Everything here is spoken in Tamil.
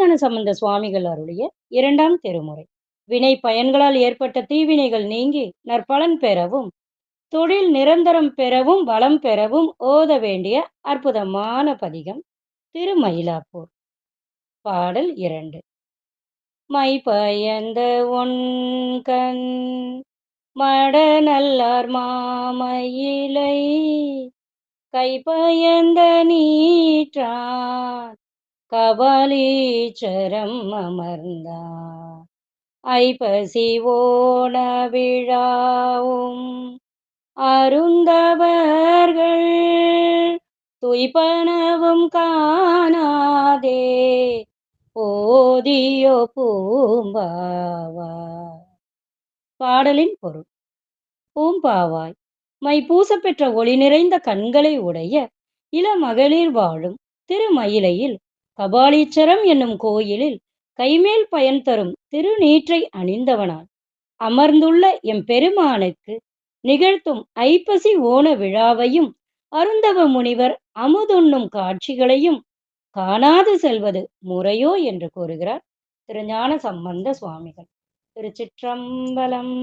திருஞான சம்பந்த சுவாமிகள் அருளிய இரண்டாம் திருமுறை. வினை பயன்களால் ஏற்பட்ட தீவினைகள் நீங்கி நற்பலன் பெறவும் தொழில் நிரந்தரம் பெறவும் வளம் பெறவும் ஓத வேண்டிய அற்புதமான பதிகம் திருமயிலாப்பூர். பாடல் இரண்டு. மை பயந்த ஒன்கண் மட நல்லார் மாமயிலை கை பயந்த நீற்றான் கபாலீச்சரம் அமர்ந்தார் ஐப்பசி ஓண விழாவும் அருந்தவர்கள் துய்பனவும் காணாதே. போதியோ பூம்பாவாய் பாடலின் பொருள். பூம்பாவாய். மை பூசப்பெற்ற ஒளி நிறைந்த கண்களை உடைய இளமகளிர் வாழும் திருமயிலையில் கபாலீச்சரம் என்னும் கோயிலில் கைமேல் பயன் தரும் திருநீற்றை அணிந்தவனான். அமர்ந்துள்ள எம் பெருமானுக்கு நிகழ்த்தும் ஐப்பசி ஓண விழாவையும் அருந்தவ முனிவர் அமுதுண்ணும் காட்சிகளையும் காணாது செல்வது முறையோ என்று கூறுகிறார் திருஞான சம்பந்த சுவாமிகள். திருச்சிற்றம்பலம்.